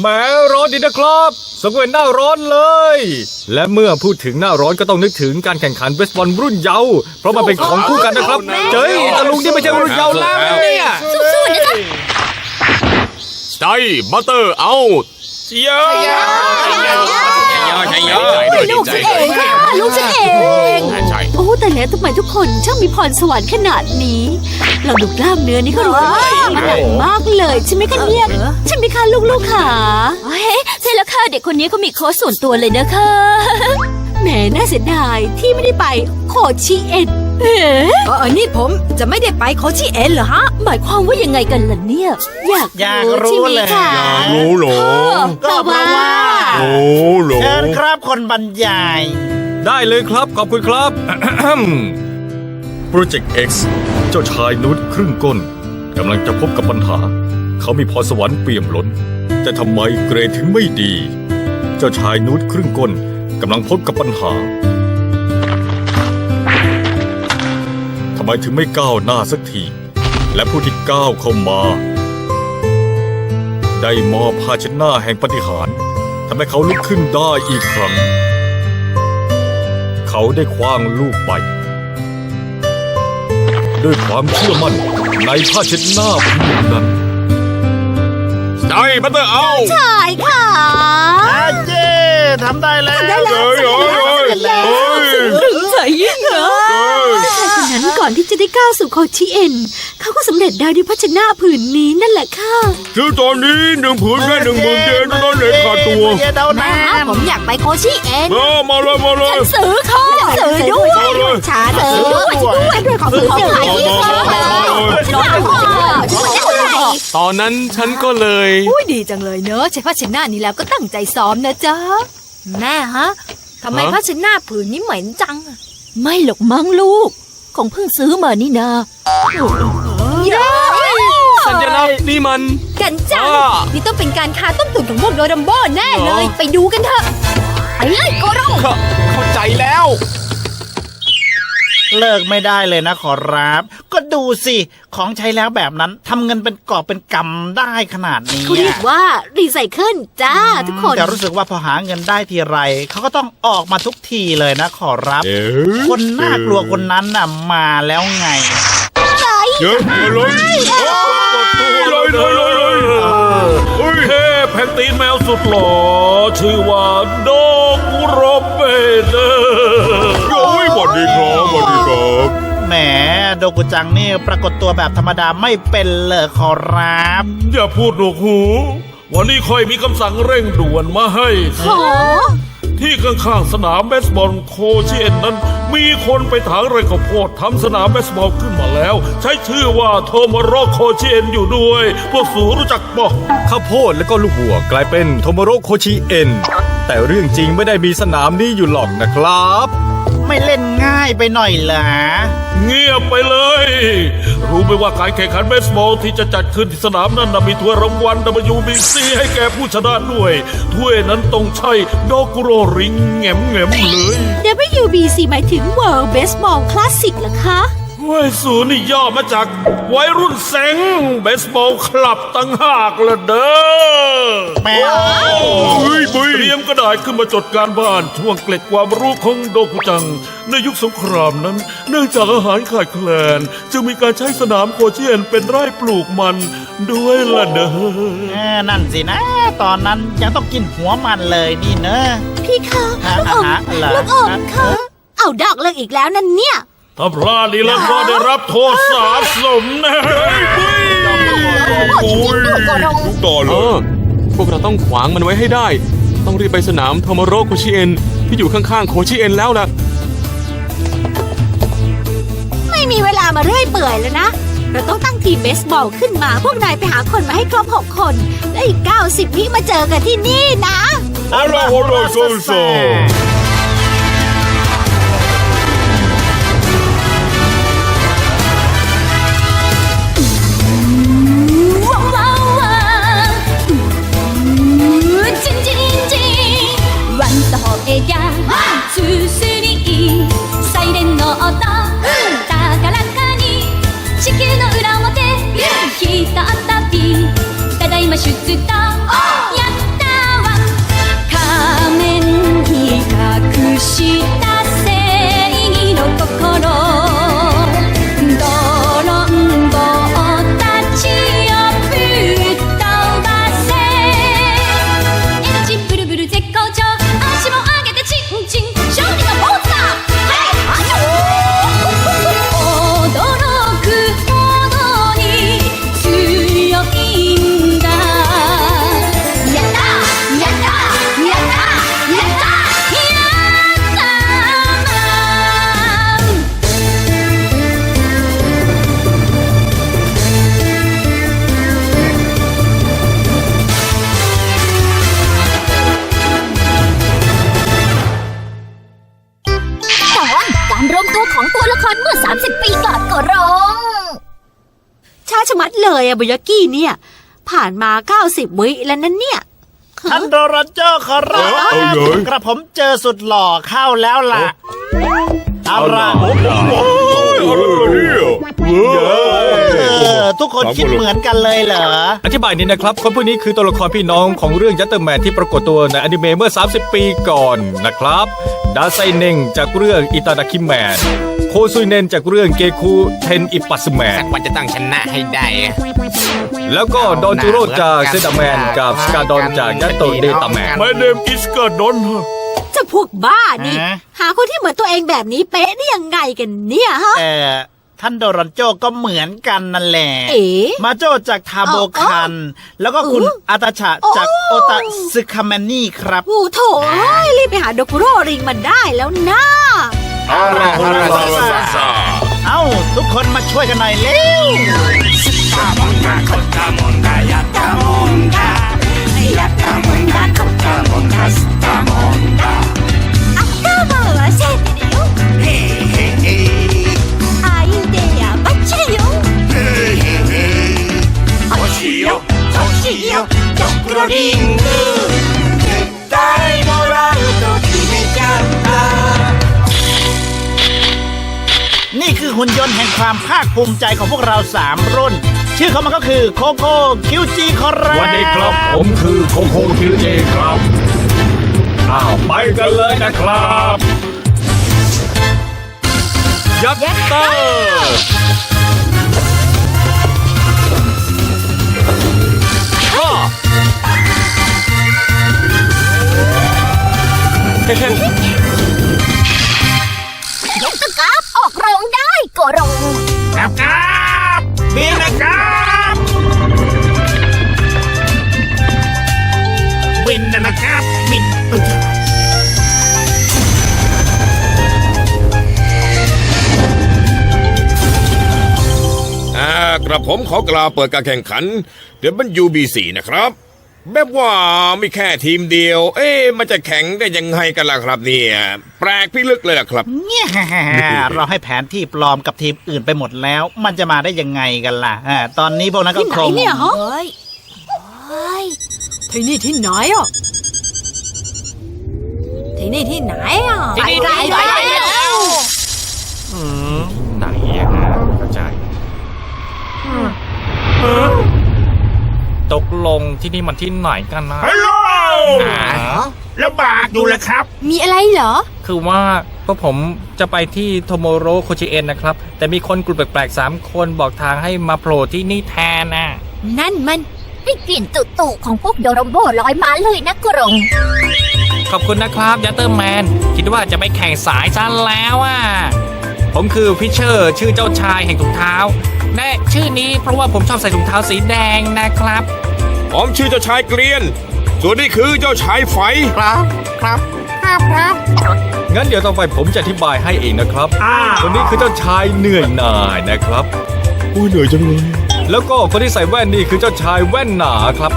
แหมร้อนดีนะครับสมกับเป็นหน้าร้อนเลย และเมื่อพูดถึงหน้าร้อนก็ต้องนึกถึงการแข่งขันเบสบอลรุ่นเยาว์เพราะมันเป็นของคู่กันนะครับ เจ้ยตะลุงนี่ไม่ใช่รุ่นเยาว์แล้วนะเนี่ยสู้ๆนะจ๊ะใจบัตเตอร์เอาเยอะใช่ยลูกฉันเองค่ะลูกฉันเองใช่โอ้ แต่แล้วทำไมทุกคนช่างมีพรสวรรค์ขนาดนี้ เราดูกล้ามเนื้อนี่ก็รู้ว่ามันหนักมากเลยใช่ไหมคะเนี่ยใช่ไหมคะลูกๆค่ะเฮ้ยใช่แล้วค่ะเด็กคนนี้เขามีโค้ชส่วนตัวเลยนะคะแหมน่าเสียดายที่ไม่ได้ไปโคชิเอ็นเอ๋เออนี่ผมจะไม่ได้ไปโคชิเอ็นเหรอฮะ หมายความว่ายังไงกันล่ะเนี่ย อยากอยากรู้ใช่ไหมเลยคะรู้เหรอแต่ว่ารู้เหรอเชิญครับคนบรรยาย ได้เลยครับ ขอบคุณครับโปรเจกต์ X เจ้าชายนุชครึ่งก้นกำลังจะพบกับปัญหา เขามีพรสวรรค์เปี่ยมล้น แต่ทำไมเกรดถึงไม่ดี เจ้าชายนุชครึ่งก้นกำลังพบกับปัญหาทำไมถึงไม่ก้าวหน้าสักที และผู้ที่ก้าวเข้ามา ได้มอบภาชนะแห่งปฏิหารทำให้เขาลุกขึ้นได้อีกครั้ง เขาได้คว้างลูกไป ด้วยความเชื่อมั่นในผ้าเช็ดหน้าผืนนั้นใจบัตเตอร์เอาชายค่ะ อาเจ้ทำได้แล้วได้แล้ว เฮ้ยเฮ้ยเฮ้ยเฮ้ย ถึงใจยิ่งเหรอ คนนั้นก่อน ที่จะได้ก้าวสู่โคชิเอ็น เขาก็สำเร็จได้ด้วยพัชนะผืนนี้นั่นแหละค่ะคือตอนนี้หนึ่งผืนแค่หนึ่งหมื่นเยนเท่านั้นเองขาดตัวเย้เดานะผมอยากไปโคชิเอ็นเออมาเลยมาเลยซื้อค่ะซื้อด้วยมาเลยชาซื้อด้วยด้วยด้วยขอซื้อขายที่ค่ะร้อยค่ะช่วยได้ตอนนั้นฉันก็เลยอุ้ยดีจังเลยเนอะใช้ผ้าเช็ดหน้านี้แล้วก็ตั้งใจซ้อมนะจ๊ะแม่ฮะทำไมฮะผ้าเช็ดหน้าผืนนี้เหม็นจังอะไม่หรอกมั้งลูก ของเพิ่งซื้อมานี่นาสัญลักษณ์นี่มัน กันจังอ่านี่ต้องเป็นการคาต้มตุ๋นของพวกโดรัมโบ้แน่เลย ไปดูกันเถอะ ไปเลยโกโร่เข้าเข้าใจแล้ว เลิกไม่ได้เลยนะขอรับ ก็ดูสิ ของใช้แล้วแบบนั้นทำเงินเป็นกอบเป็นกำได้ขนาดนี้เขาเรียกว่ารีไซเคิลจ้าทุกคนแต่รู้สึกว่าพอหาเงินได้ทีไรเขาก็ต้องออกมาทุกทีเลยนะขอรับเอ๊ะคนน่ากลัวคนนั้นน่ะมาแล้วไงเยอะมาเลยเลยเลยเลยเฮ้ยเทพแห่งตีนแมวสุดหล่อชื่อว่าโดกุโรเบเดอร์โอ้ยสวัส ดีครับสวัสดีครับแหมโดกุจังนี่ปรากฏตัวแบบธรรมดาไม่เป็นเลยขอรับ อย่าพูดหนวกหู วันนี้ค่อยมีคำสั่งเร่งด่วนมาให้ขอที่ข้างๆสนามเบสบอลโคเชนนั้น มีคนไปถางไรข้าวโพดทำสนามเบสบอลขึ้นมาแล้ว ใช้ชื่อว่าโทโมโรโคเชนอยู่ด้วย พวกสูรู้จักบอกข้าวโพดและก็ลูกวัวกลายเป็นโทโมโรโคชิเอ็น แต่เรื่องจริงไม่ได้มีสนามนี้อยู่หรอกนะครับ ไม่เล่นง่ายไปหน่อยเหรอ เงียบไปเลย รู้ไหมว่าการแข่งขันเบสบอลที่จะจัดขึ้นที่สนามนั้นนะมีถ้วยรางวัล WBC ให้แก่ผู้ชนะด้วย ถ้วยนั้นต้องใช่ดอกกุโรริงแง่มแง่มๆเลย WBC หมายถึง World Baseball Classic เหรอคะเว้ยสูนี่ย่อมาจากวัยรุ่นเซ็งเบสบอลคลับตั้งหากละเด้อ กระดาษขึ้นมาจดการบ้านช่วงเกล็ดความรู้ของโดกุจัง ในยุคสงครามนั้น เนื่องจากอาหารขาดแคลน จึงมีการใช้สนามโคเชียนเป็นไร่ปลูกมันด้วยละเด้อเออนั่นสินะ ตอนนั้นยังต้องกินหัวมันเลยนี่เนอะพี่คะฮะลูกอมฮะเหรอลูกอมคะเอาดอกเลิกอีกแล้วนั่นเนี่ยถ้าพลาดอีกแล้วก็ได้รับโทษสาสมนะเฮ้ยปุ้ยโอ้ยลูกต่อเอเลยอพวกเราต้องขวางมันไว้ให้ได้ ต้องรีบไปสนามโทโมโรโคชิเอ็นที่อยู่ข้างๆโคชิเอ็นแล้วล่ะ ไม่มีเวลามาเรื่อยเปื่อยแล้วนะ เราต้องตั้งทีมเบสบอลขึ้นมา พวกนายไปหาคนมาให้ครบ6คน และอีก 90 วิมาเจอกันที่นี่นะเอาละโอ้โหโซโซ บุยากี้เนี่ย ผ่านมา90วิแล้วนั่นเนี่ยท่านโดรันโจขอรับเอาเลยกระผมเจอสุดหล่อเข้าแล้วล่ะเอาล่ะโอ้ยอะไรเนี่ยเว้ยเออ ทุกคนคิดเหมือนกันเลยเหรอ อธิบายนี้นะครับ คนพวกนี้คือตัวละครพี่น้องของเรื่องยัตเตอร์แมนที่ปรากฏตัวในอนิเมะเมื่อ 30 ปีก่อนนะครับดาไซเน่งจากเรื่องอิตาดาคิแมนโคซุยเนนจากเรื่องเกคูเทนอิปัสแมนสักวันจะต้องชนะให้ได้ แล้วก็ดอนจูโร่จากเซดาแมนกับสกาดอนจากยัตโตเดตาแมน My name is Gardon เจะพวกบ้านี่ฮะหาคนที่เหมือนตัวเองแบบนี้เป๊ะได้ยังไงกันเนี่ยฮะ เออ ท่านโดรันโจก็เหมือนกันนั่นแหละเอ๋มาโจจากทาโบคัน แล้วก็คุณอ๋ออาตาชะจากอ๋อโอตาซึคาแมนนี่ครับโอ้โถเอ้ยรีบไปหาโดคุโรริงมาได้แล้วนะเอ้า ทุกคนมาช่วยกันหน่อยเร็ว頭 กระดิ่งคือ絶対もらうと決めちゃったนี่คือหุ่นยนต์แห่งความภาคภูมิใจของพวกเราสามรุ่น ชื่อเขามันก็คือโคโค่คิวจีคอร์วันนี้ครับผมคือโคโค่คิวจีครับอ้าวไปกันเลยนะครับ ยัตเตอร์ เฮ้ยยกตะกราบออกโรงได้ก็โรงครับครับบินนะครับบินนะครับบินอ่ากระผมขอกล่าวเปิดการแข่งขันเดี๋ยวมัน UB4 นะครับ แบบว่าไม่แค่ทีมเดียว เอ๊ะมันจะแข่งได้ยังไงกันล่ะครับเนี่ย แปลกพิลึกเลยล่ะครับ เนี่ยเราให้แผนที่ปลอมกับทีมอื่นไปหมดแล้ว มันจะมาได้ยังไงกันล่ะอ่าตอนนี้พวกนั้นก็ที่ไหนคงเนี่ยฮะเฮ้ยเฮ้ยที่นี่ที่ไหนอะที่นี่ที่ไหนอะไปไปไปแล้วไหนอะเข้าใจ ตกลงที่นี่มันที่ไหนกันนะฮัลโหลลำบากอยู่เลยครับ มีอะไรเหรอ คือว่าพวกผมจะไปที่โทโมโรโคชิเอ็นนะครับ แต่มีคนกลุ่มแปลกๆสามคนบอกทางให้มาโผล่ที่นี่แทนน่ะ นั่นมันได้กลิ่นตุ่ๆของพวกโดโรโบลอยมาเลยนะกรงขอบคุณนะครับยัตเตอร์แมน คิดว่าจะไปแข่งสายซะแล้วอะ ผมคือพิเชอร์ ชื่อเจ้าชายแห่งถุงเท้าและชื่อนี้เพราะว่าผมชอบใส่ถุงเท้าสีแดงนะครับ ผมชื่อเจ้าชายเกลียน ส่วนนี้คือเจ้าชายไฟ ครับครับครับครับงั้นเดี๋ยวต่อไปผมจะอธิบายให้เองนะครับคนนี้คือเจ้าชายเหนื่อยหน่ายนะครับโอ้ยเหนื่อยจังเลย แล้วก็คนที่ใส่แว่นนี่คือเจ้าชายแว่นหนาครับ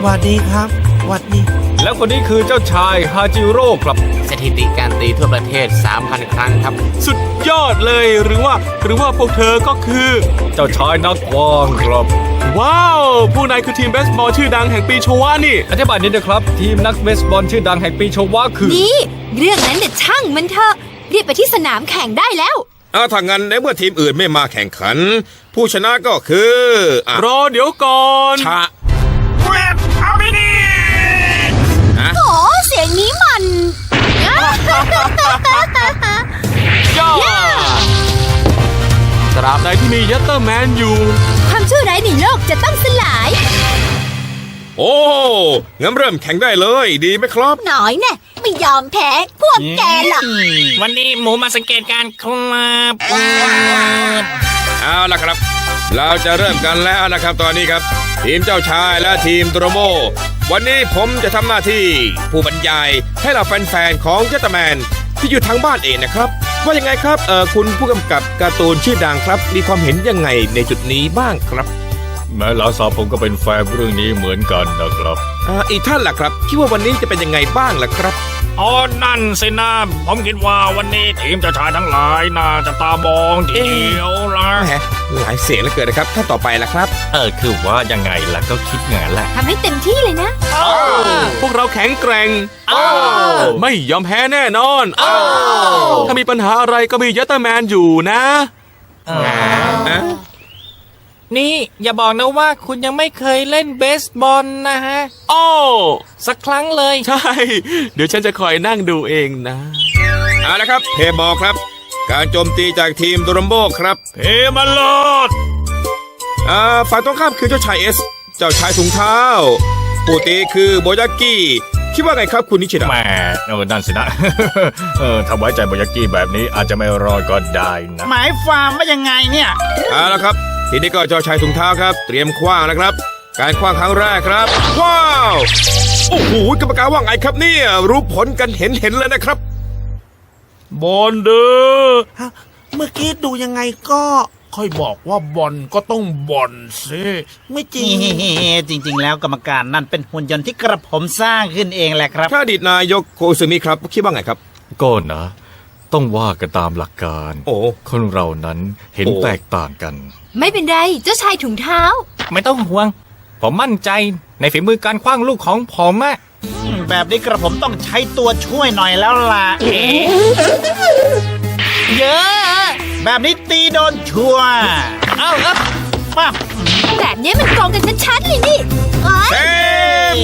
หวัดดีครับหวัดดี แล้วคนนี้คือเจ้าชายฮาจิโร่ครับ สถิติการตีทั่วประเทศ 3,000 ครั้งครับ สุดยอดเลยหรือว่าหรือว่าพวกเธอก็คือ เจ้าชายนักกว้างครับ ว้าว ผู้นายคือทีมเบสบอลชื่อดังแห่งปีโชวานี่ อธิบายนิดนะครับ ทีมนักเบสบอลชื่อดังแห่งปีโชวาคือ นี่เรื่องนั้นเด็ดช่างมันเถอะรีบไปที่สนามแข่งได้แล้วอ่าถ้างั้นในเมื่อทีมอื่นไม่มาแข่งขัน ผู้ชนะก็คืออะรอเดี๋ยวก่อนชะโอ้เสียงนี้มันย่าตราบใดที่มียัตเตอร์แมนอยู่ความ ชั่วร้ายในโลกจะต้องสลาย โอ้งั้นเริ่มแข่งได้เลยดีไหมครับ หน่อยแน่ไม่ยอมแพ้พวกแกหรอกวันนี้หมูมาสังเกตการครับเอาล่ะครับ เราจะเริ่มกันแล้วนะครับตอนนี้ครับ ทีมเจ้าชายและทีมโดโรโม วันนี้ผมจะทำหน้าที่ผู้บรรยายให้เราแฟนๆของเจตแมนที่อยู่ทางบ้านเองนะครับ ว่ายังไงครับเออคุณผู้กำกับการ์ตูนชื่อดังครับ มีความเห็นยังไงในจุดนี้บ้างครับ แม้หลานสาวผมก็เป็นแฟนเรื่องนี้เหมือนกันนะครับอ่าอีกท่านล่ะครับคิดว่าวันนี้จะเป็นยังไงบ้างล่ะครับอ๋อนั่นสินะผมคิดว่าวันนี้ทีมเจ้าชายทั้งหลายน่าจะตามองทีเดียวละแหม หลายเสียงเหลือเกินนะครับท่านต่อไปล่ะครับ เออคือว่ายังไงล่ะก็คิดงานแหละ ทำให้เต็มที่เลยนะ พวกเราแข็งแกร่ง ไม่ยอมแพ้แน่นอน ถ้ามีปัญหาอะไรก็มียัตเตอร์แมนอยู่นะนี่อย่าบอกนะว่าคุณยังไม่เคยเล่นเบสบอลนะฮะ โอ้สักครั้งเลย ใช่ เดี๋ยวฉันจะคอยนั่งดูเองนะ เอาละครับเทบอลครับ การโจมตีจากทีมโดรมโบครับเฮมันลอดอ่าฝ่ายตรงข้ามคือเจ้าชายเอส เจ้าชายถุงเท้าผู้ตีคือโบยากิคิดว่าไงครับคุณนิชิดะแหมเออนั่นสินะ เออถ้าไว้ใจโบยากิแบบนี้อาจจะไม่รอดก็ได้นะ หมายความว่ายังไงเนี่ยเอาละครับ ทีนี้ก็เจ้าชายถุงเท้าครับ เตรียมคว้างนะครับ การคว้างครั้งแรกครับ ว้าว โอ้โหกรรมการว่าไงครับเนี่ยรู้ผลกันเห็นเห็นๆเลยนะครับ บอลเด้อเมื่อกี้ดูยังไงก็ ค่อยบอกว่าบอลก็ต้องบอลสิไม่จริง จริง ๆ แล้วกรรมการนั่นเป็นหุ่นยนต์ที่กระผมสร้างขึ้นเองแหละครับ ถ้าอดีตนายกโคซึมิครับ คิดว่าไงครับ ก็นะ ต้องว่ากันตามหลักการ โอ้ คนเรานั้นเห็นโอ้ แตกต่างกัน ไม่เป็นไร เจ้าชายถุงเท้า ไม่ต้องห่วง ผมมั่นใจในฝีมือการคว้างลูกของผมอะ แบบนี้กระผมต้องใช้ตัวช่วยหน่อยแล้วล่ะเอ๊ะเยอะ แบบนี้ตีโดนชัวร์เอ้าเอ้าปั๊บแบบนี้มันกองกันชัดๆเลยนี่เต็ม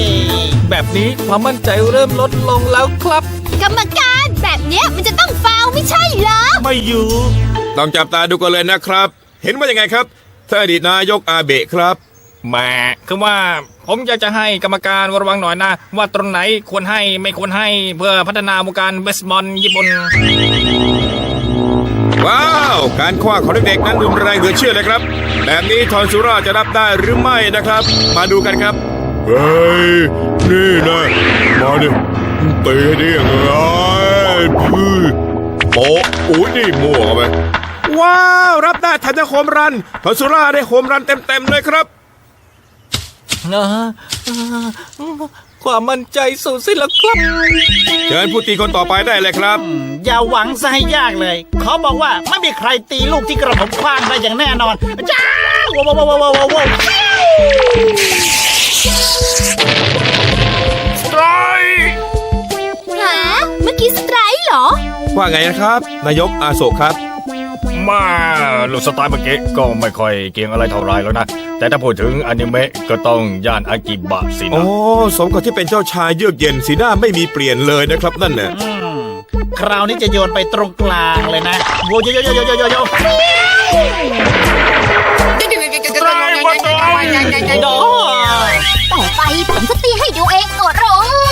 แบบนี้ความมั่นใจเริ่มลดลงแล้วครับ กรรมการแบบเนี้ยมันจะต้องฟาวล์ไม่ใช่เหรอ ไม่อยู่ ต้องจับตาดูกันเลยนะครับ เห็นว่ายังไงครับถ้าอดีตนายกอาเบะครับ แหม่คือว่าผมอยากจะให้กรรมการระวังหน่อยนะ ว่าตรงไหนควรให้ไม่ควรให้เพื่อพัฒนาวงการเบสบอลญี่ปุ่น ว้าว การคว้างของเด็กๆนั้นรุนแรงเหลือเชื่อเลยครับ แบบนี้ทอนสุราจะรับได้หรือไม่นะครับ มาดูกันครับ เฮ้ย นี่นะมาดิตีได้ยังไงพี่โป๊ะอุ้ยนี่มั่วเข้าไปว้าว รับได้ทันจะโคมรันทอนสุราได้โคมรันเต็มๆเลยครับ เออเออความมั่นใจสูงสิ้นแล้วครับ เชิญผู้ตีคนต่อไปได้เลยครับอืมอย่าหวังซะให้ยากเลยขอบอกว่าไม่มีใครตีลูกที่กระผมคว้างได้อย่างแน่นอนจ้าว้าวว้าวว้าวว้าวว้าวหาเมื่อกี้สไตร์เหรอ ว่าไงนะครับ นายกอาโศกครับ มาลูกสไตล์เมื่อกี้ก็ไม่ค่อยเก่งอะไรเท่าไรแล้วนะ แต่ถ้าพูดถึงอนิเมะก็ต้องย่านอากิบะสิโอ้นะสมกับที่เป็นเจ้าชายเยือกเย็นสีหน้าไม่มีเปลี่ยนเลยนะครับนั่นน่ะอืมคราวนี้จะโยนไปตรงกลางเลยนะโว้ยโยโยโยโยโยโยดอต่อไปผมจะตีให้ดูเองโกรองโก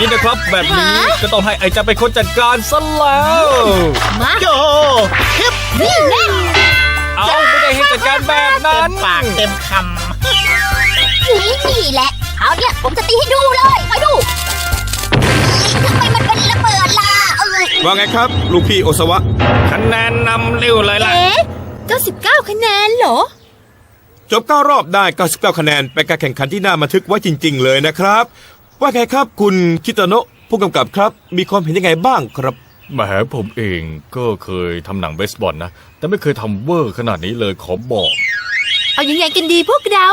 นี้นะครับ แบบนี้ก็ต้องให้ไอจะเป็นคนจัดการซะแล้วมาโยฮิปนี่แน่เอาไม่ได้ให้จัดการแบบเต็นั้นมปากเต็มคนี่นี่แหละเอาเนี่ยผมจะตีให้ดูเลยคอยดูทำไมมันเป็นระเบิดล่ะเออว่าไงครับ ลูกพี่โอซาวะคะแนนนำเร็วเลยล่ะเอ๊ะ99 คะแนนเหรอ จบ 9 รอบได้ 99 คะแนน เป็นการแข่งขันที่น่าบันทึกไว้จริง ๆ เลยนะครับ ว่าไงครับ คุณคิตาโนะผู้กำกับครับ มีความเห็นยังไงบ้างครับ แหมผมเองก็เคยทำหนังเบสบอลนะ แต่ไม่เคยทำเวอร์ขนาดนี้เลยขอบอก เอายังไงกันดีพวกเรา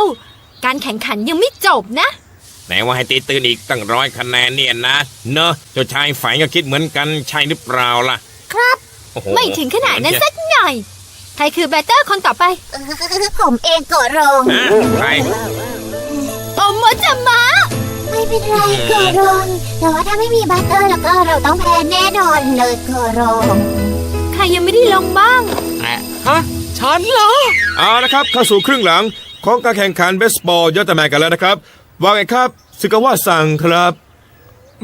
การแข่งขันยังไม่จบนะ ไหนว่าให้ตีตื่นอีกตั้งร้อยคะแนนเนี่ยนะ เนอะเจ้าชายฝ่ายก็คิดเหมือนกันใช่หรือเปล่าล่ะครับ โอ้โหไม่ถึงขนาดนั้นสักหน่อย ใครคือแบตเตอร์คนต่อไปผมเองโกรองฮะใคร โอโมจะมาไม่ เป็นไรโกรองแต่ว่าถ้าไม่มีบัตเตอร์แล้วก็เราต้องแพ้แน่นอนเลยโกรองใครยังไม่ได้ลงบ้าง ฮะฉันเหรอ เอาละครับเข้าสู่ครึ่งหลังของการแข่งขันเบสบอลยอดตะแมนกันแล้วนะครับ ว่าไงครับสึกาวะสั่งครับ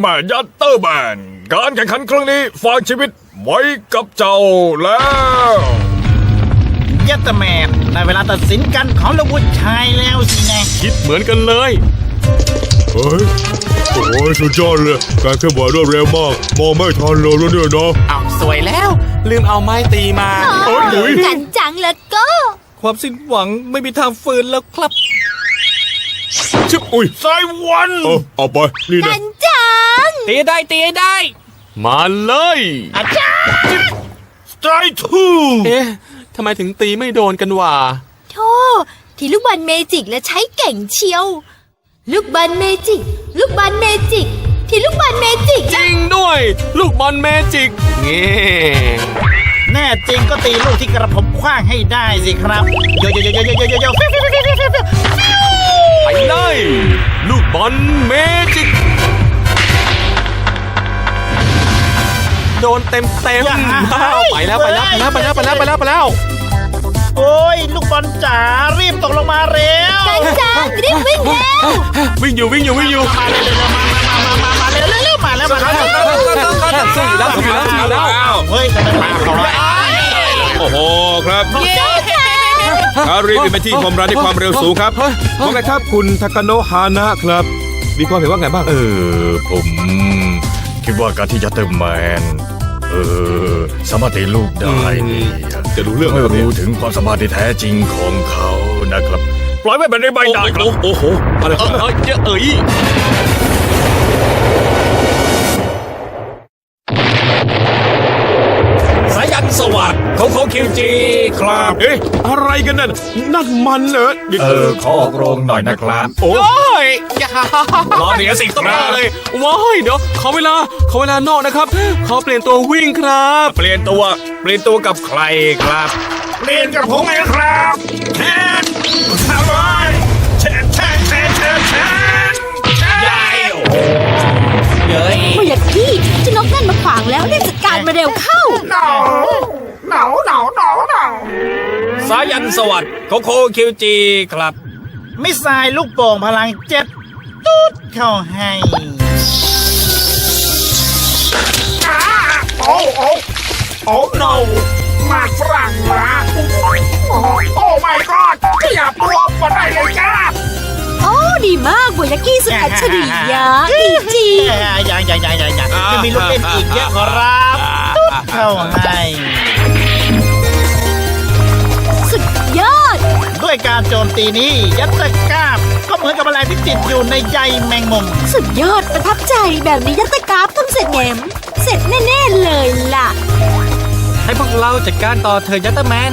มายัตเตอร์แมนการแข่งขันครั้งนี้ฝากชีวิตไว้กับเจ้าแล้วำยัตเตอร์แมนได้เวลาตัดสินกันของลูกผู้ชายแล้วสินะคิดเหมือนกันเลย เฮ้ย โอ้ยสุดยอดเลย การเคลื่อนไหวรวดเร็วมาก มองไม่ทันเลยแล้วเนี่ยเนาะเอาสวยแล้ว ลืมเอาไม้ตีมาเอ้ยหนุ่ย กันจังแล้วก็ ความสิ้นหวังไม่มีทางฟื้นแล้วครับชิบอุ้ยสายวันเอาเอาไป นี่กันะนจัง ตีได้ตีได้ มาเลยอาจารย์สไตรทูเอ๊ะทำไมถึงตีไม่โดนกันวะโธ่ทีลูกบอลเมจิกและใช้เก่งเชียว ลูกบอลเมจิก ลูกบอลเมจิก ทีลูกบอลเมจิกจริงด้วย ลูกบอลเมจิกเงี้แน่จริงก็ตีลูกที่กระผมคว้างให้ได้สิครับโยโยโยโยโยโยโยโยไปเลยลูกบอลเมจิก โดนเต็มเต็มๆไปแล้วไปแล้วไปแล้วไปแล้วไปแล้วไปแล้วไปแล้ว โอ้ยลูกบอลจ๋ารีบตกลงมาเร็วอาจารย์รีบวิ่งแล้ววิ่งอยู่วิ่งอยู่วิ่งอยู่มาเร็วๆมามามามาเร็วๆเร็วๆมาแล้วมาแล้วสู้อยู่แล้วสู้อยู่แล้วสู้อยู่แล้วอ้าวเฮ้ยทำไมมาเขาละโอ้โหครับอารีบเป็นที่ความรันในความเร็วสูงครับว่าไงครับคุณทากาโนะฮานะครับ มีความเห็นว่าไงบ้าง เออ ผม คิดว่าการที่ยัตเตอร์แมน เออสามารถตีลูกได้นี่จะรู้เรื่องไหมไม่ครับเนี่ยรู้ถึงความสามารถที่แท้จริงของเขานะครับ ปล่อยไว้แบบนี้ไม่ได้ครับ โอ้โหอะไรคเอรับอเออเอ้ยสายันสวัสดิ์เขาเขาคิวจีครับเอ๊ะอะไรกันนั่นนั่นมันเหรอเออขอออกโรงหน่อยนะครับ โอ้ยอย่า รอเดี๋ยวสิคต้องรัมาบเลยว้ายเดี๋ยวขอเวลาขอเวลานอกนะครับ ขอเปลี่ยนตัววิ่งครับ เปลี่ยนตัวเปลี่ยนตัวกับใครครับ เปลี่ยนกับผมเองครับแทนทำไมแทนแทนแทนแทนแทนยายโอ้โหเย้ยไม่อยากกี้เจะนกนั่นมาขวางแล้วรีบจัดการมาเร็วเข้าสายันสวัสดิ์โคโคคิวจีครับ มิสไซล์ลูกโป่งพลังเจ็ด ตูดเข้าให้โอ้โอ้โอ้ no มาฝรั่งมาโอ้ my god ขยับรวมมาได้เลยจ้าโอ้ดีมากบวยากี้สุดอัจฉริยะดีจริงยังยังยังยังยังยังมีลูกเล่นอีกเยอะขอรับตูดเข้าให้สุดยอด ด้วยการโจมตีนี้ยัตตะกราบ ก็เหมือนกับอะไรที่ติดอยู่ในใยแมงมุมสุดยอดประทับใจแบบนี้ยัตตกราฟต้องเสร็จแงมเสร็จแน่ๆเลยล่ะ ให้พวกเราจัดการต่อเธอยัตเตอร์แมน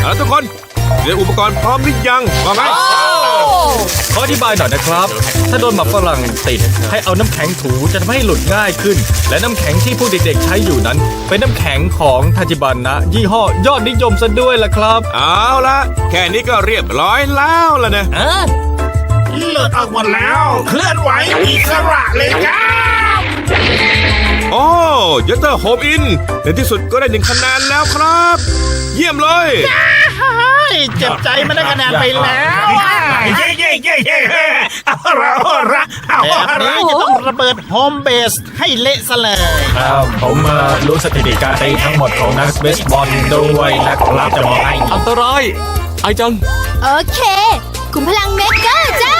เอาละทุกคนเตรียมอุปกรณ์พร้อมหรือยังว่าไง ขออธิบายหน่อยนะครับ ถ้าโดนหมักฝรั่งติด ให้เอาน้ำแข็งถูจะทำให้หลุดง่ายขึ้น และน้ำแข็งที่พวกเด็กๆ ใช้อยู่นั้น เป็นน้ำแข็งของทาจิบันนะ ยี่ห้อยอดนิยมซะด้วยล่ะครับ เอาละแค่นี้ก็เรียบร้อยแล้วล่ะนะเออเลือดออกหมดแล้ว เคลื่อนไหวอิสระเลยครับโอ้ยัตเตอร์โฮมอิน ในที่สุดก็ได้หนึ่งคะแนนแล้วครับ เยี่ยมเลยเฮ้ยเจ็บใจไม่ได้คะแนนไปแล้วอะเย่ เย่เย่เย่เอาละเอาละเอาแบบละนี้จะต้องระเบิดโฮมเบสให้เละซะเลยครับผมเอ่อรู้สถิติการตีทั้งหมดของนักเบสบอลด้วยนะครับจะบอกให้อันตรายไอจัง โอเค คุมพลังเมกเกอร์จ้า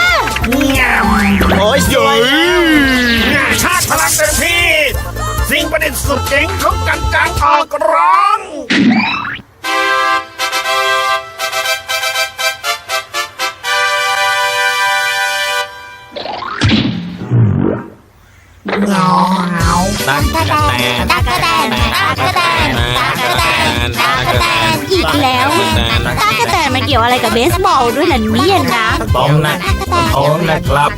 โอ้ยสวยชาติพลังเต็มที่ สิ่งประดิษฐ์สุดเจ๋งของกันจังออกร้อง เงาตักกะแตนตากระแตนตากระแตนตากระแตนตากระแตนอีกแล้วตากระแตนมันเกี่ยวอะไรกับเบสบอลด้วยล่ะเนี่ยนะผมนะผมนะครับ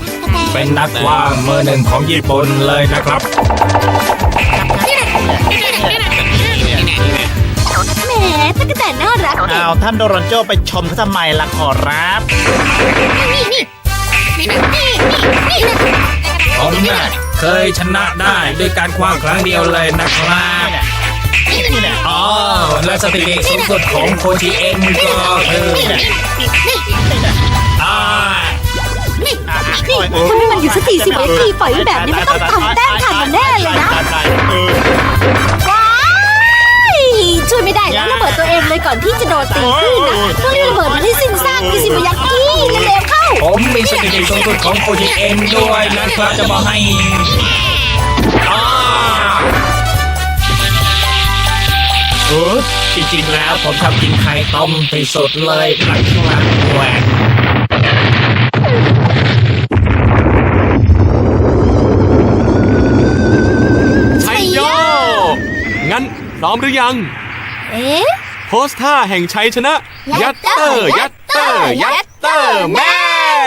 เป็นนักว่างมือหนึ่งของญี่ปุ่นเลยนะครับแหมตากระแตนน่ารักเอาท่านโดรอนโจไปชมเขาทำไมล่ะขอรับ ผมน่ะเคยชนะได้ด้วยการคว้างครั้งเดียวเลยนะครับนี่แหละอ๋อและสถิติสูงสุดของโคชิเอ็นก็คืออ่านี่ถ้าไม่มันอยู่สักทีสิบเอ็ทีปล่อยไว้แบบนี้ไม่ต้องทำแต้มทันมันแน่เลยนะว้าย ช่วยไม่ได้แล้วระเบิดตัวเองเลยก่อนที่จะโดนตีขึ้นนะต้องรีบระเบิดมันให้สิ้นซากมิซิมายากิเร็วๆเข้า ผมมีสถิติสูงสุดของโคชิเอ็นด้วยนะครับจะบอกให้อ่าเออจริงๆแล้วผมชอบกินไข่ต้มที่สุดเลยนะครับแหวกมหรือยัง เอ๊ะ โพสท่าแห่งชัยชนะ ยัตเตอร์ ยัตเตอร์ ยัตเตอร์แม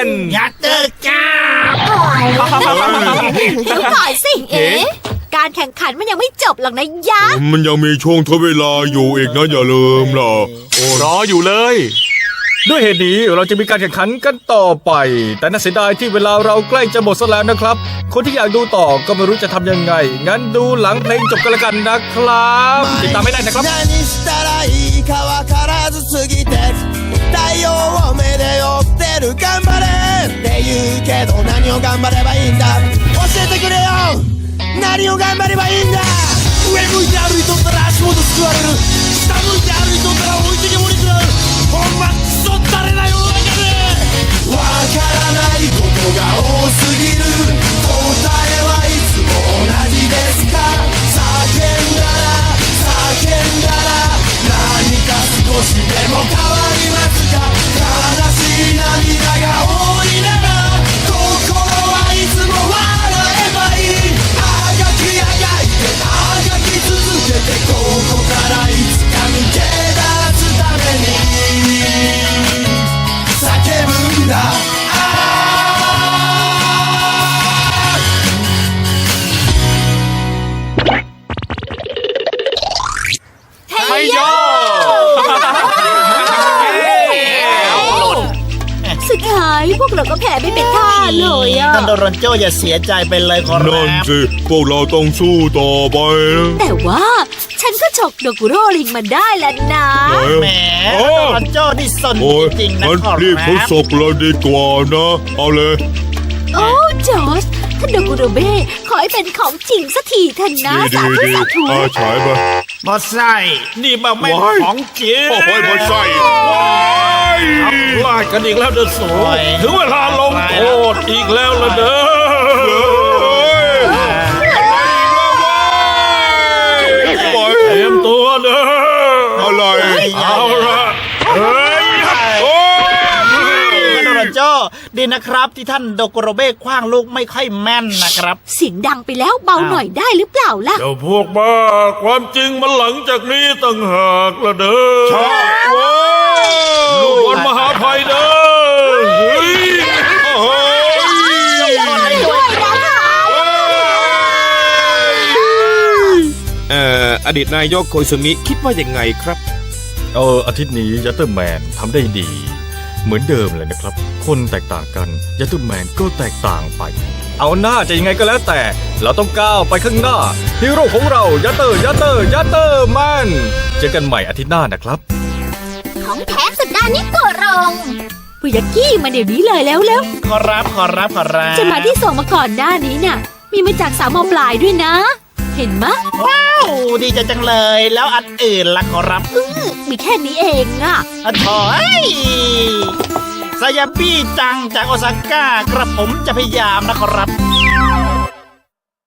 น ยัตเตอร์จ้าเดี๋ยวก่อนสิ เอ๊ะ การแข่งขันมันยังไม่จบหรอกนะยะมันยังมีช่วงทดเวลาอยู่อีกนะอย่าลืมล่ะรออยู่เลย ด้วยเหตุนี้เราจะมีการแข่งขันกันต่อไป แต่น่าเสียดายที่เวลาเราใกล้จะหมดซะแล้วนะครับ คนที่อยากดูต่อก็ไม่รู้จะทำยังไง งั้นดูหลังเพลงจบกันละกันนะครับติดตามไม่ได้นะครับ 何したらいいかわからずすぎて太陽を目で追ってる頑張れって言うけど何を頑張ればいいんだ教えてくれよ何を頑張ればいいんだ上向いて歩いとったら足元すくわれる下向いて歩いとったら置いてけぼり食らうほんま クソ誰だよわかるわからないことが多すぎる。答えはいつも同じですか叫んだら叫んだら何か少しでも変わりますか。悲しい涙が多いな โดรอนโจอย่าเสียใจไปเลยขอรันั่นบสิพวกเราต้องสู้ต่อไปนะแต่ว่าฉันก็ฉกโดกุโรลิงมาได้แล้วนะ แหมโอ้ท่านโดรอนโจนี่สนโอ้ยจริงๆนะงั้นขอรีบทรัดบสอบเลยดีกว่านะ เอาเลย โอ้จอร์จท่านโดกุโรเบ้ขอให้เป็นของจริงสักทีเถอะนะดีสาดีธุดีสาธุอาฉายไป บอสไซนี่มาแม่งว้าย ของจริงโอ้ยมันใส่ว้าย พลาดกันอีกแล้วเด้อสูโอ้ยถึงเวลาลงโทษอีกแล้วละเด้อเตรียมตัวเด้ออะไรเอาละเฮ้ยโอ้ย ท่านโดรอนโจ ดีนะครับที่ท่านโดโกโรเบ้คว้างลูกไม่ค่อยแม่นนะครับ เสียงดังไปแล้วเบาหน่อยได้หรือเปล่าล่ะ เจ้าพวกบ้าความจริงมันหลังจากนี้ต่างหากละเด้อใช่ว้าวลูกบอลมหาภัยเด้อเฮ้ยเฮ้ยเอ่ออดีตนายกโคอิซึมิคิดว่ายังไงครับ เอออาทิตย์นี้ยัตเตอร์แมนทำได้ดี เหมือนเดิมเลยนะครับ คนแตกต่างกันยัตเตอร์แมนก็แตกต่างไป เอาหน้าจะยังไงก็แล้วแต่ เราต้องก้าวไปข้างหน้าฮีโร่ของเรายัตเตอร์ยัตเตอร์ยัตเตอร์แมนเจอกันใหม่อาทิตย์หน้านะครับ ของแท้สุดด้านนี้ก็รงปุยากี้มาเดี๋ยวนี้เลยแล้วแล้วขอรับขอรับขอรับจะมาที่ส่งมาก่อนหน้านี้น่ะ มีมาจากสาวมอปลายด้วยนะ เห็นมะ ว้าว ดีใจจังเลยแล้วอันอื่นล่ะขอรับมีแค่นี้เองอะอะถอยสยามปี้จังจากโอซาก้ากระผมจะพยายามนะขอรับ